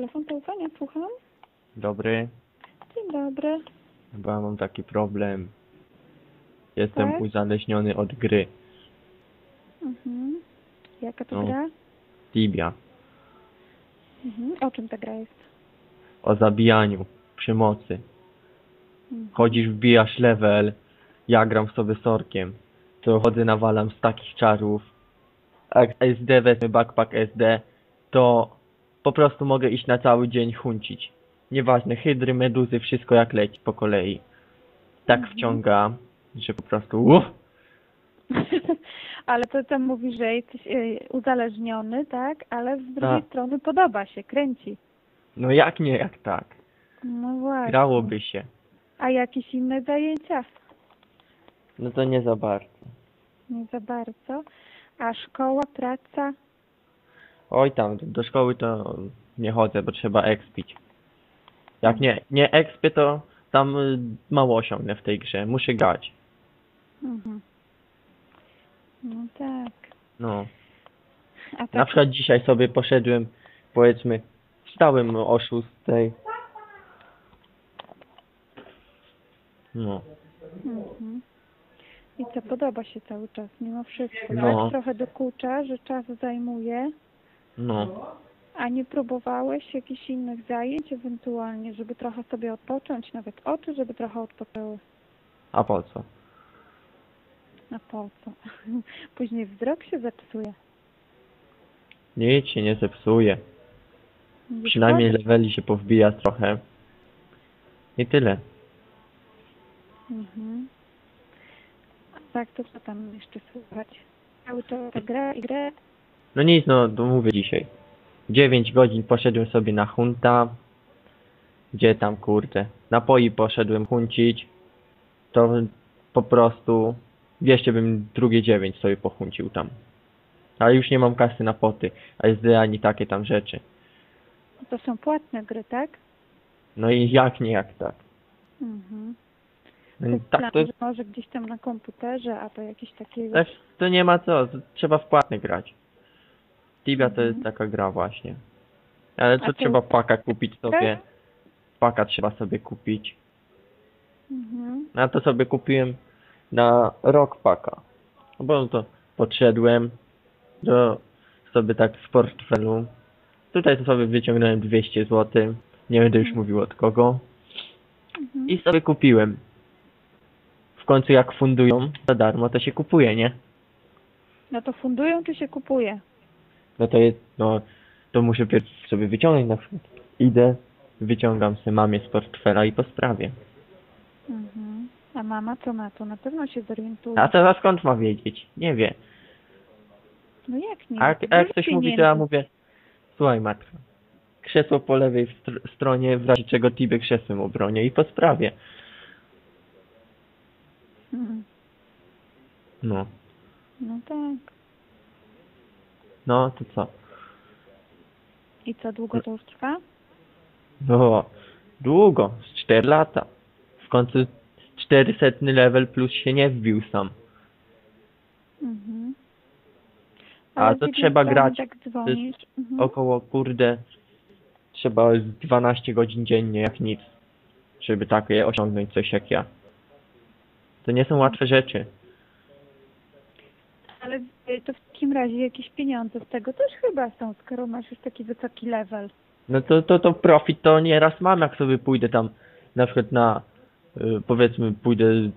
Telefon zaufania, słucham. Dobry, Dzień dobry. ja mam taki problem. Jestem Tak? uzależniony od gry. Mhm. Jaka to No. gra? Tibia. Mhm. O czym ta gra jest? O zabijaniu, przemocy. Mhm. Chodzisz, wbijasz level, ja gram sobie sorkiem. To chodzę, nawalam z takich czarów. Jak SD wezmę backpack SD, to po prostu mogę iść na cały dzień huncić. Nieważne, hydry, meduzy, wszystko jak leci po kolei. Tak Mhm. wciąga, że po prostu uff, Ale to tam mówi, że jesteś e, uzależniony, tak? Ale z drugiej Tak. strony podoba się, kręci. no jak nie, jak tak. No właśnie. Grałoby się. A jakieś inne zajęcia? No to nie za bardzo. Nie za bardzo. A szkoła, praca? Oj tam, do szkoły to nie chodzę, bo trzeba expić. Jak nie, nie expię, to tam y, mało osiągnę w tej grze. Muszę grać. Mhm. No tak. No. Tak Na przykład dzisiaj sobie poszedłem, powiedzmy, wstałem o 6. No. Mhm. I co, podoba się cały czas, mimo wszystko, No. tak? Trochę dokucza, że czas zajmuje, No. a nie próbowałeś jakichś innych zajęć ewentualnie, żeby trochę sobie odpocząć, nawet oczy, żeby trochę odpoczęły. A po co? A po co? Później wzrok się zepsuje. Nic się nie zepsuje. Nie Przynajmniej szkodzi. leveli się powbija trochę. I tyle. Mhm. A tak, to co tam jeszcze słychać? Cały czas gra i grę? No nic, no mówię dzisiaj. 9 godzin poszedłem sobie na hunta. Gdzie tam kurde? Napoi poszedłem huncić. To po prostu jeszcze bym drugie 9 sobie pochuncił tam. Ale już nie mam kasy na poty, a SD ani takie tam rzeczy. To są płatne gry, tak? No i jak nie jak tak. Mhm. No tak to, że może gdzieś tam na komputerze, a to jakieś takie... tak to nie ma co, trzeba w płatne grać. Tibia to jest Mhm. taka gra właśnie. Ale to trzeba jest- paka kupić sobie. Paka trzeba sobie kupić. Mhm. No to sobie kupiłem na rok paka. No Bo to podszedłem do sobie tak w portfelu. Tutaj to sobie wyciągnąłem 200 zł. Nie będę już Mhm. mówił od kogo. Mhm. I sobie kupiłem. W końcu jak fundują za darmo, to się kupuje, nie? No to fundują, czy się kupuje? No to jest, no, to muszę pierw sobie wyciągnąć na przykład. Idę, wyciągam sobie mamie z portfela i po sprawie. Mhm. A mama co na to? Na pewno się zorientuje. A teraz skąd ma wiedzieć? Nie wie. No jak nie? A jak, a jak ktoś mówi, to ja mówię, słuchaj matka, krzesło po lewej str- stronie, w razie czego Tibę krzesłem obronię i po sprawie. Mhm. No, No tak. No to co? I co, długo to już trwa? No, długo, z 4 lata. W końcu 400 level plus się nie wbił sam. Mhm. A to trzeba grać. Tak dzwonisz. Mhm. Około, kurde, trzeba z 12 godzin dziennie, jak nic, żeby takie osiągnąć coś jak ja. To nie są łatwe rzeczy. Ale to w takim razie jakieś pieniądze z tego też chyba są, skoro masz już taki wysoki level. No to, to, to profit to nieraz mam, jak sobie pójdę tam, na przykład na, y, powiedzmy, pójdę y,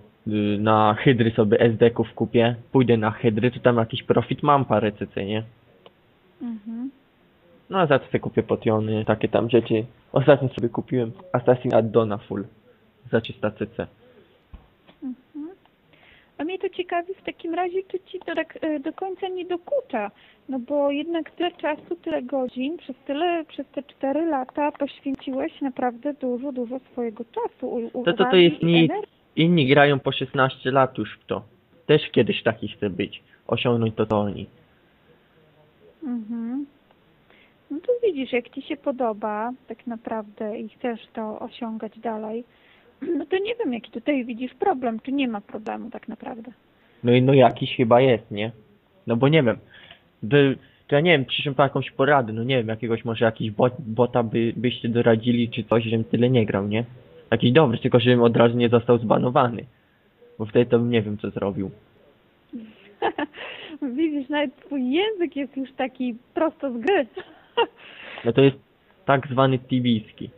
na hydry sobie SD-ków kupię, pójdę na hydry, to tam jakiś profit mam parę CC, nie? Mhm. No a za to sobie kupię potiony, takie tam rzeczy. Ostatnio sobie kupiłem Assassin Addona full za 300 CC. A mnie to ciekawi w takim razie, czy ci to tak y, do końca nie dokucza. No bo jednak tyle czasu, tyle godzin, przez tyle, przez te cztery lata poświęciłeś naprawdę dużo, dużo swojego czasu. To, to, to jest nic. Inni grają po 16 lat już w to. Też kiedyś taki chcę być. Osiągnąć to to oni. Mhm. No to widzisz, jak ci się podoba tak naprawdę i chcesz to osiągać dalej, no to nie wiem, jaki tutaj widzisz problem, czy nie ma problemu tak naprawdę. No i no jakiś chyba jest, nie? No bo nie wiem. To, To ja nie wiem, przyszłem po jakąś poradę, no nie wiem, jakiegoś może jakiś bot, bota by, byście doradzili, czy coś, żebym tyle nie grał, nie? Jakiś dobry, tylko żebym od razu nie został zbanowany. Bo wtedy to bym nie wiem, co zrobił. Widzisz, nawet twój język jest już taki prosto z gry. No to jest tak zwany tibijski.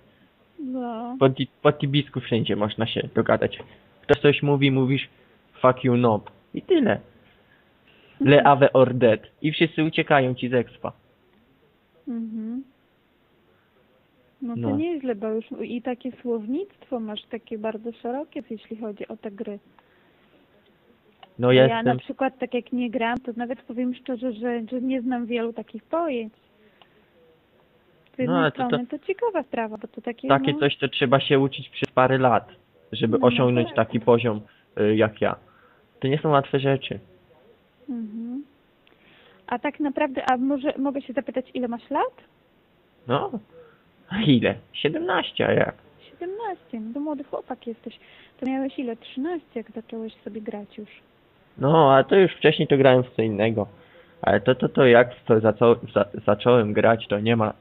No. Po, ti- po tibisku wszędzie można się dogadać. Ktoś coś mówi, mówisz fuck you nob. I tyle. Le ave or dead. I wszyscy uciekają ci z expa. Mhm. No to No. nieźle, bo już i takie słownictwo masz takie bardzo szerokie, jeśli chodzi o te gry. No ja Ja na jestem... przykład tak jak nie gram, to nawet powiem szczerze, że, że nie znam wielu takich pojęć. Z jednej ale to- strony to, ciekawa sprawa, bo to takie Takie no, coś to trzeba się uczyć przez parę lat, żeby No, osiągnąć tak. taki poziom y, jak ja. To nie są łatwe rzeczy. Mhm. A tak naprawdę, a może mogę się zapytać, ile masz lat? No. A ile? 17, a jak? 17, no to młody chłopak jesteś. To miałeś ile? 13, jak zacząłeś sobie grać już. No, a to już wcześniej to grałem w co innego. Ale to, to, to jak to zaco- za, zacząłem grać, to nie ma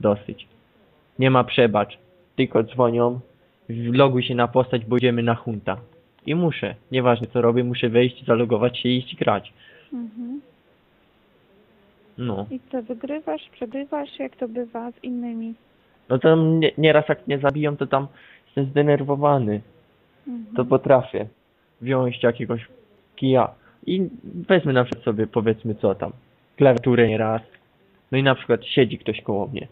dosyć. Nie ma przebacz. Tylko dzwonią, loguj się na postać, bo idziemy na hunta. I muszę, nieważne co robię, muszę wejść, zalogować się i iść grać. Mhm. No. I co, wygrywasz, przegrywasz, jak to bywa z innymi? No to nie, nieraz jak mnie zabiją, to tam jestem zdenerwowany. Mhm. To potrafię wziąć jakiegoś kija i wezmę na przykład sobie, powiedzmy co tam, klawiaturę nieraz. No i na przykład siedzi ktoś koło mnie.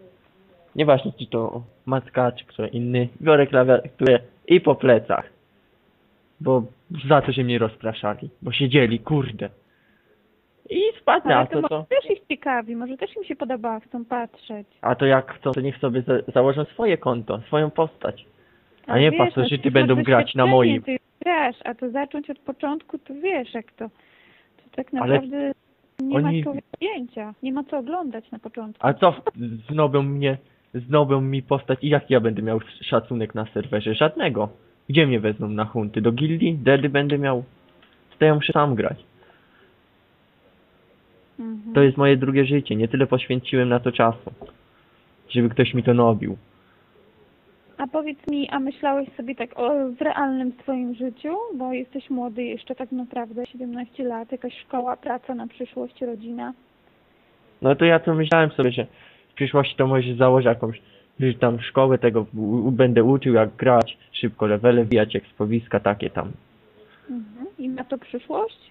Nieważne czy to matka, czy kto inny, biorę klawiaturę i po plecach. Bo za to, że mnie rozpraszali, bo siedzieli, kurde. I spadnę, a Ale to co? też ich ciekawi, może też im się podoba, chcą patrzeć. A to jak chcą, to niech sobie za założą swoje konto, swoją postać. A Ale nie wiesz, pasożyty no, ty będą grać na moim. Ty grasz, a to zacząć od początku, to wiesz jak to. To tak Ale naprawdę nie oni- ma człowieka zdjęcia, nie ma co oglądać na początku. A co, znobią mnie, znobią mi postać i jaki ja będę miał szacunek na serwerze? Żadnego. Gdzie mnie wezmą na hunty? Do gildii? Dedy będę miał? Ja muszę sam grać. Mhm. To jest moje drugie życie, nie tyle poświęciłem na to czasu. Żeby ktoś mi to nobił. A powiedz mi, a myślałeś sobie tak o w realnym swoim życiu, bo jesteś młody jeszcze tak naprawdę, 17 lat, jakaś szkoła, praca na przyszłość, rodzina. No to ja to myślałem sobie, że w przyszłości to może założę jakąś że tam szkołę tego będę uczył jak grać, szybko levele wbijać, ekspowiska takie tam. Mhm. I ma to przyszłość?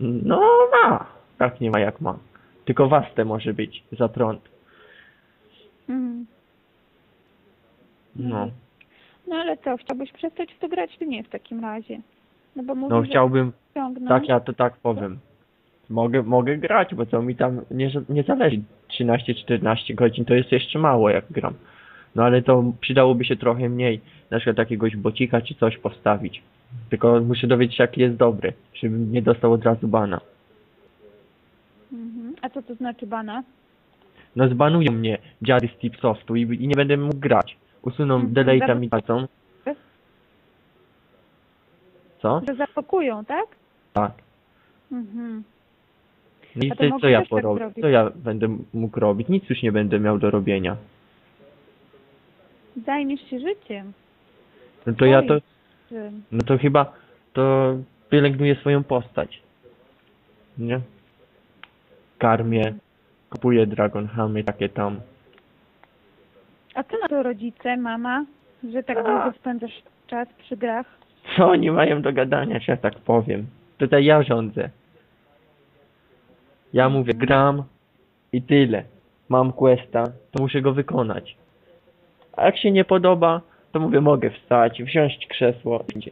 No ma. Tak nie ma jak ma. Tylko waste może być za prąd. Mhm. No. No ale co, chciałbyś przestać w to grać, czy nie w takim razie? No bo mówisz, No chciałbym, tak ja to tak powiem. Mogę, mogę grać, bo to mi tam nie, nie zależy. 13-14 godzin to jest jeszcze mało jak gram. No ale to przydałoby się trochę mniej. Na przykład jakiegoś bocika czy coś postawić. Tylko muszę dowiedzieć się jaki jest dobry, żebym nie dostał od razu bana. Mhm. A co to znaczy bana? No zbanują mnie dziady z Tipsoftu i, i nie będę mógł grać. Usuną Mhm. delete'a mi dadzą. Co? Że zapakują, tak? Tak. Mhm. No i A to mogę co ja też tak porobię? zrobić. co ja będę mógł robić? Nic już nie będę miał do robienia. Zajmiesz się życiem. No to ja to, no to chyba to pielęgnuję swoją postać. Nie? Karmię, kupuję Dragon Hamy, takie tam. A co na to rodzice, mama, że tak długo spędzasz czas przy grach? Co oni mają do gadania, że ja tak powiem? Tutaj ja rządzę. Ja mówię, gram i tyle. Mam questa, to muszę go wykonać. A jak się nie podoba, to mówię, mogę wstać, wziąć krzesło, idzie.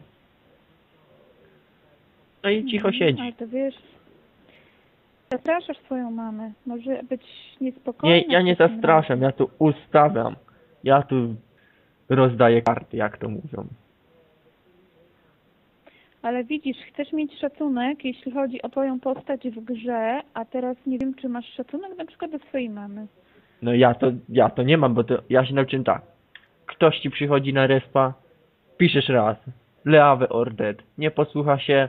No i cicho Mhm. siedzi. Ale to wiesz, zapraszasz swoją mamę. Może być niespokojna. Nie, ja nie zastraszam, ja tu ustawiam. Ja tu rozdaję karty, jak to mówią. Ale widzisz, chcesz mieć szacunek, jeśli chodzi o twoją postać w grze, a teraz nie wiem, czy masz szacunek na przykład do swojej mamy. No ja to, ja to nie mam, bo to ja się nauczyłem tak. Ktoś ci przychodzi na respa, piszesz raz, leave or dead. Nie posłucha się,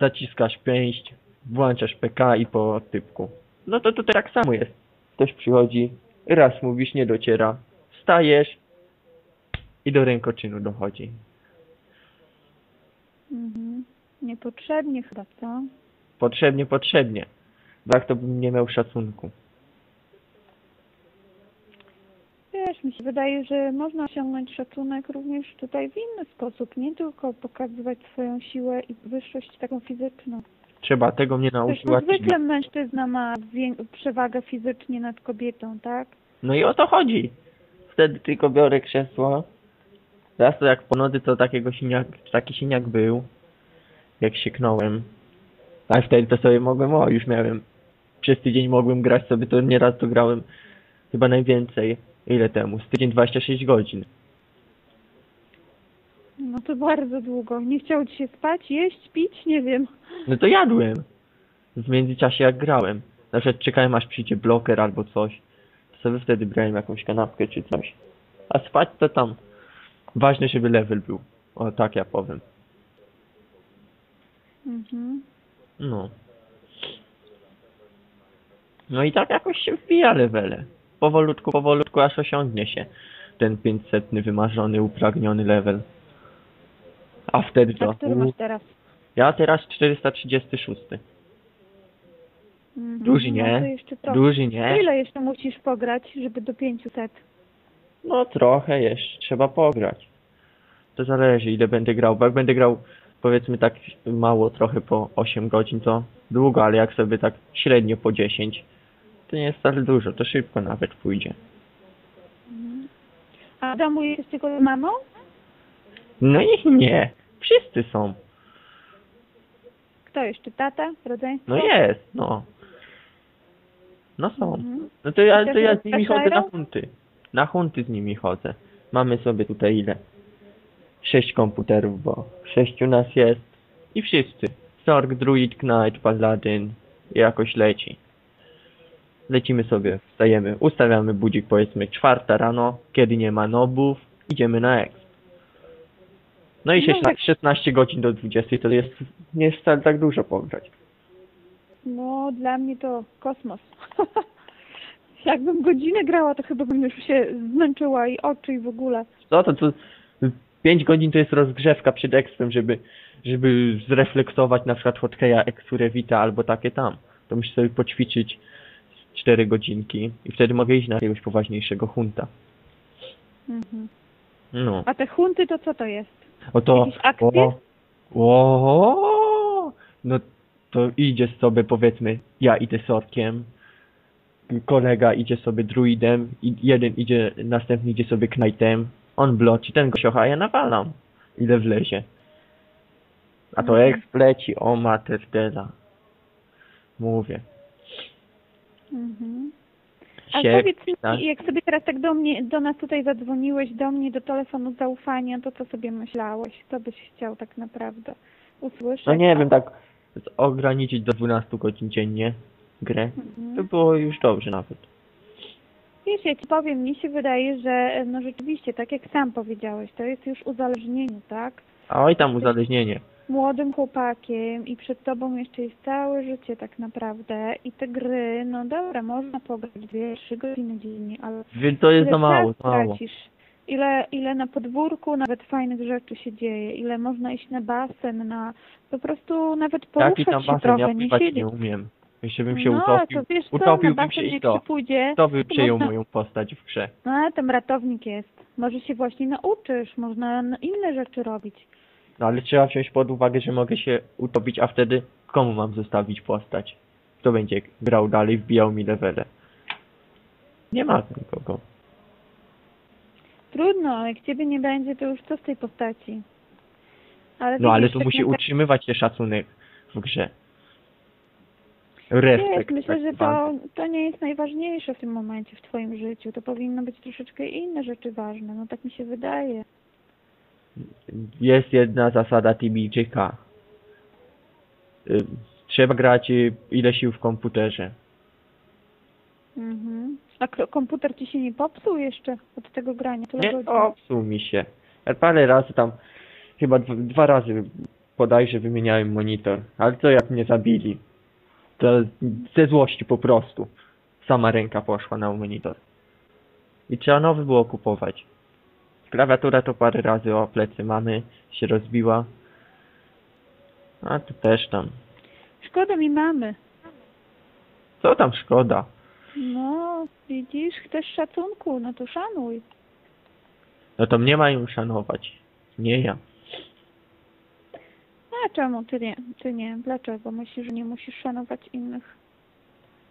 zaciskasz pięść, włączasz PK i po typku. No to tutaj tak samo jest. Ktoś przychodzi, raz mówisz, nie dociera, wstajesz i do rękoczynu dochodzi. Mhm. Niepotrzebnie chyba, co? Potrzebnie, potrzebnie. Jak to bym nie miał szacunku. Wiesz, mi się wydaje, że można osiągnąć szacunek również tutaj w inny sposób, nie tylko pokazywać swoją siłę i wyższość taką fizyczną. Trzeba, tego mnie no, zwykle mężczyzna ma przewagę fizycznie nad kobietą, tak? No i o to chodzi. Wtedy tylko biorę krzesło. Raz to jak po nocy to takiego siniak, taki siniak był. Jak sieknąłem. A wtedy to sobie mogłem, o już miałem. Przez tydzień mogłem grać sobie, to nieraz to grałem chyba najwięcej. Ile temu? Z tydzień 26 godzin. No to bardzo długo. Nie chciało ci się spać, jeść, pić, nie wiem. No to jadłem. W międzyczasie jak grałem. Na przykład czekałem aż przyjdzie bloker albo coś. To sobie wtedy brałem jakąś kanapkę czy coś. A spać to tam. Ważne, żeby level był. O tak ja powiem. Mhm. No. No i tak jakoś się wbija levele. Powolutku, powolutku, aż osiągnie się ten 500 wymarzony, upragniony level. A wtedy A to... który u, masz teraz? Ja teraz 436. Mhm. Duży, No nie? trochę. Duży nie? Ile jeszcze musisz pograć, żeby do 500? No trochę jeszcze, trzeba pograć. To zależy ile będę grał, bo jak będę grał powiedzmy tak mało, trochę po 8 godzin to długo, ale jak sobie tak średnio po 10 to nie jest wcale dużo, to szybko nawet pójdzie. A domu jesteś tylko z mamą? No i nie, wszyscy są. Kto jeszcze? Tata? Rodzeństwo? No jest, no. No są. Mhm. No to ja, to ja z nimi chodzę na rozpraszają? Na hunty z nimi chodzę. Mamy sobie tutaj ile? Sześć komputerów, bo sześciu nas jest. I wszyscy. Sorg, Druid, Knight, Paladin. I jakoś leci. Lecimy sobie, wstajemy, ustawiamy budzik powiedzmy czwarta rano, kiedy nie ma nobów, idziemy na exp. No i No 16, tak. 16 godzin do 20 to jest, nie jest wcale tak dużo pograć. No, dla mnie to kosmos. Jakbym godzinę grała, to chyba bym już się zmęczyła i oczy i w ogóle. Co to, to 5 godzin to jest rozgrzewka przed ekspem, żeby, żeby zreflektować na przykład Hotkeya, Exurevita albo takie tam. To muszę sobie poćwiczyć 4 godzinki i wtedy mogę iść na jakiegoś poważniejszego hunta. Mhm. No. A te hunty to co to jest? Oto. Jakieś akcje? O, o, no to idzie sobie powiedzmy, ja idę sorkiem, kolega idzie sobie druidem, i jeden idzie, następny idzie sobie knightem, on bloci, ten go siocha, a ja nawalam. Ile wlezie. A to Mhm. jak leci, o materdela. Mówię. Mhm. A powiedz tak? mi, jak sobie teraz tak do mnie, do nas tutaj zadzwoniłeś, do mnie, do telefonu zaufania, to co sobie myślałeś? Co byś chciał tak naprawdę usłyszeć? No nie wiem, tak ograniczyć do 12 godzin dziennie grę. To Mhm. było już dobrze nawet. Wiesz, ja ci powiem, mi się wydaje, że no rzeczywiście, tak jak sam powiedziałeś, to jest już uzależnienie, tak? A oj tam uzależnienie. Młodym chłopakiem i przed tobą jeszcze jest całe życie tak naprawdę i te gry, no dobra, można pograć dwie, trzy godziny dziennie, ale Więc to jest za mało, za mało. tracisz? Ile, ile na podwórku nawet fajnych rzeczy się dzieje, ile można iść na basen, na po prostu nawet Jaki poruszać tam się basen? trochę, Ja nie siedzieć. nie umiem. Jeszcze bym się no, utopił. to wiesz co, Utopiłbym się i to. pójdzie, Kto by to przejął można- moją postać w grze? no ale tam ratownik jest. Może się właśnie nauczysz, można inne rzeczy robić. No ale trzeba wziąć pod uwagę, że mogę się utopić, a wtedy komu mam zostawić postać? Kto będzie grał dalej, wbijał mi levele? Nie ma nikogo. Trudno, jak ciebie nie będzie, to już co z tej postaci? Ale No ale tu tak musi utrzymywać się szacunek w grze. Wiesz, Respekt. myślę, tak że to, to nie jest najważniejsze w tym momencie w twoim życiu. To powinno być troszeczkę inne rzeczy ważne. No tak mi się wydaje. Jest jedna zasada. Y, Trzeba grać y, ile sił w komputerze. Mhm. A komputer ci się nie popsuł jeszcze od tego grania? Tyle Nie godzin. popsuł mi się. Parę razy tam, chyba dwa, dwa razy bodajże wymieniałem monitor. Ale co jak mnie zabili? To ze złości po prostu. Sama ręka poszła na monitor. I trzeba nowy było kupować. Klawiatura to parę razy o plecy mamy, się rozbiła. A tu też tam. Szkoda mi mamy. Co tam szkoda? No, widzisz, chcesz szacunku, no to szanuj. No to mnie mają szanować. Nie ja. A czemu ty nie? Ty nie. Dlaczego? Myślisz, że nie musisz szanować innych?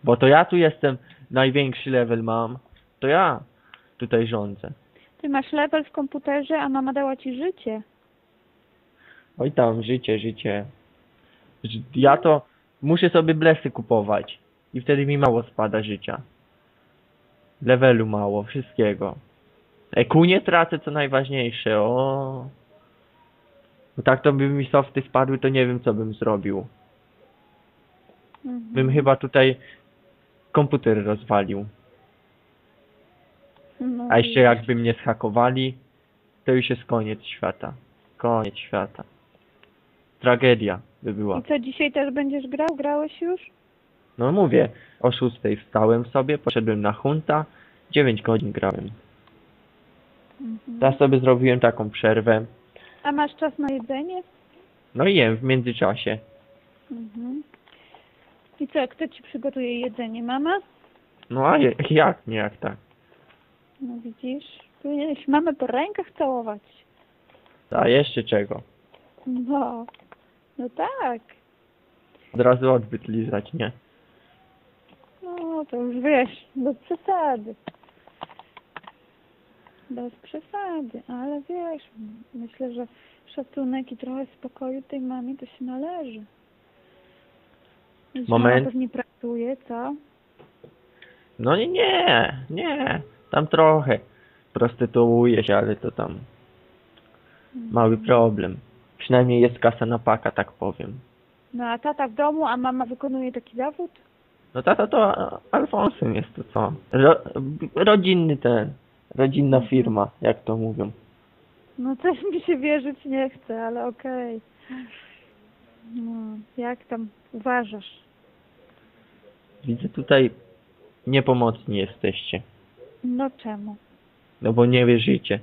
Bo to ja tu jestem, największy level mam. To ja tutaj rządzę. Ty masz level w komputerze, a mama dała ci życie. Oj tam, życie, życie. Ż- Ja to muszę sobie blesy kupować. I wtedy mi mało spada życia. Levelu mało, wszystkiego. EQ nie tracę, co najważniejsze, o. Bo tak to by mi softy spadły, to nie wiem co bym zrobił. Mhm. Bym chyba tutaj komputer rozwalił. No, A jeszcze jakby mnie zhakowali, to już jest koniec świata. Koniec świata. Tragedia by była. I co, dzisiaj też będziesz grał? Grałeś już? No mówię, o szóstej wstałem sobie, poszedłem na hunta, 9 godzin grałem. Mhm. Teraz sobie zrobiłem taką przerwę. A masz czas na jedzenie? No i jem w międzyczasie. Mhm. I co, kto ci przygotuje jedzenie? Mama? No a je, jak nie, jak tak. No widzisz, powinieneś mamę po rękach całować. A jeszcze czego? No, no tak. Od razu odbyt lizać, nie? No, to już wiesz, bez przesady. Bez przesady, ale wiesz, myślę, że szacunek i trochę spokoju tej mamie to się należy. Wiesz, Moment. Mama pewnie pracuje, co? No nie, nie, nie. Tam trochę prostytuuje się, ale to tam mały problem. Przynajmniej jest kasa na paka, tak powiem. No a tata w domu, a mama wykonuje taki zawód? No tata to Alfonsem jest to co? Ro, rodzinny ten, rodzinna firma, jak to mówią. No też mi się wierzyć nie chce, ale okej. No, jak tam uważasz? Widzę tutaj niepomocni jesteście. No czemu? No bo nie wierzycie.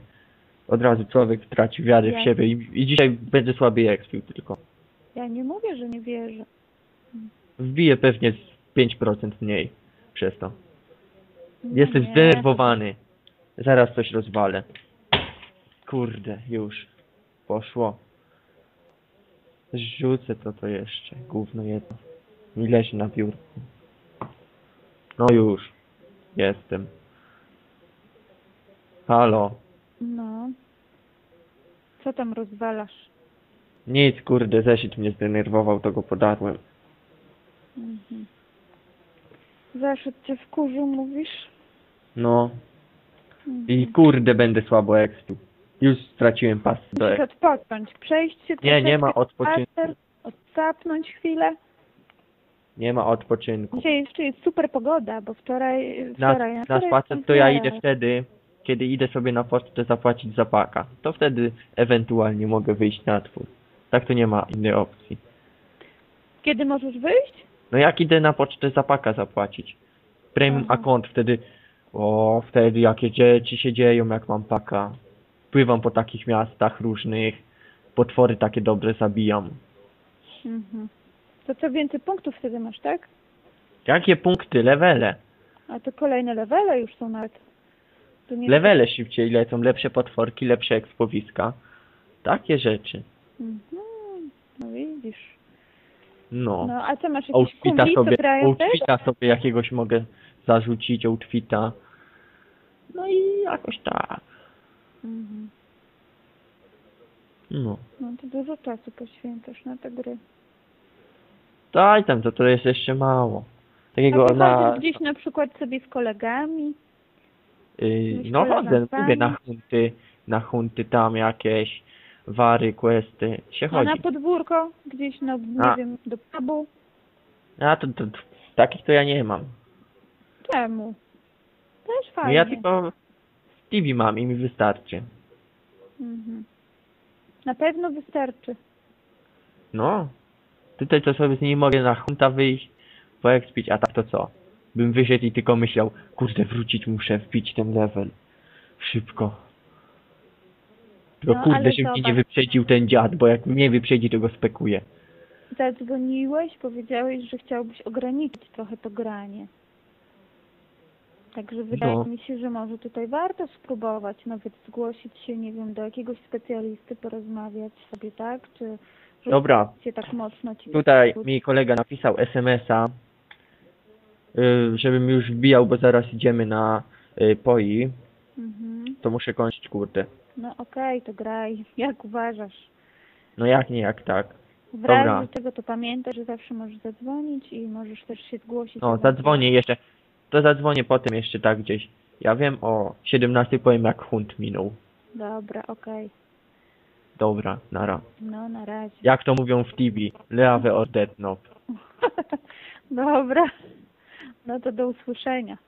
Od razu człowiek traci wiarę w Jak? siebie i, i dzisiaj będzie słabiej ekspił tylko. Ja nie mówię, że nie wierzę. Wbije pewnie z 5% mniej przez to. Jestem Nie. zdenerwowany. Zaraz coś rozwalę. Kurde, już. Poszło. Rzucę to to jeszcze. Gówno jedno. Mi leży na biurku. No już. Jestem. Halo. No. Co tam rozwalasz? Nic, kurde, zeszyt mnie zdenerwował, to go podarłem. Mhm. Zaszedł cię wkurzył, mówisz? No. Mhm. I kurde, będę słabo ekspił. Już straciłem pas do Musisz odpocząć, przejść się Nie, nie ma odpoczynku. spacer, Odsapnąć chwilę. Nie ma odpoczynku. Dzisiaj jeszcze jest super pogoda, bo wczoraj... Na, wczoraj na wczoraj spacer to ja idę wtedy, kiedy idę sobie na pocztę zapłacić za paka. To wtedy ewentualnie mogę wyjść na twór. Tak to nie ma innej opcji. Kiedy możesz wyjść? No jak idę na pocztę za paka zapłacić? Premium account wtedy, o wtedy jakie dzieci się dzieją jak mam paka. Pływam po takich miastach różnych, potwory takie dobre zabijam. Mhm. To co więcej punktów wtedy masz, tak? Jakie punkty, levele? A to kolejne levele już są nawet. To nie Levele szybciej lecą, lepsze potworki, lepsze ekspowiska. Takie rzeczy. Mhm. No widzisz. No. No a co masz jakieś Outfita kumpli, co sobie, grają też? outfita sobie jakiegoś mogę zarzucić, outfita. No i jakoś tak. Mhm. No. No to dużo czasu poświęcasz na te gry. Daj tam, to to jest jeszcze mało. Takiego A na... gdzieś na przykład sobie z kolegami? Yy, no chodzę, na mówię na hunty, na hunty tam jakieś, wary, questy, się A chodzi. na podwórko? Gdzieś, no nie A. wiem, do pubu? A to, to, to, takich to ja nie mam. Czemu? Też No fajnie. ja tylko Stevie mam i mi wystarczy. Mhm. Na pewno wystarczy. No. Tutaj to sobie z nimi mogę na hunta wyjść, poekspić, a tak to co? Bym wyszedł i tylko myślał, kurde, wrócić muszę, wbić ten level. Szybko. Tylko No, kurde, żeby mnie nie zobacz. wyprzedził ten dziad, bo jak mnie wyprzedzi, to go spekuje. Zadzwoniłeś, powiedziałeś, że chciałbyś ograniczyć trochę to granie. Także wydaje No. mi się, że może tutaj warto spróbować nawet zgłosić się, nie wiem, do jakiegoś specjalisty, porozmawiać sobie, tak? Czy Dobra, się tak mocno ci tutaj mi kolega napisał SMS-a, y, żebym już wbijał, bo zaraz idziemy na y, poi, Mhm. to muszę kończyć, kurde. No okej, to graj, jak uważasz. No jak nie, jak tak. W Dobra. razie czego to pamiętaj, że zawsze możesz zadzwonić i możesz też się zgłosić. No, zadzwonię jeszcze. To zadzwonię potem jeszcze tak gdzieś. Ja wiem o 17 powiem jak hunt minął. Dobra, okej. Dobra, nara. No, na razie. Jak to mówią w TV, leave or dead no. Dobra. No to do usłyszenia.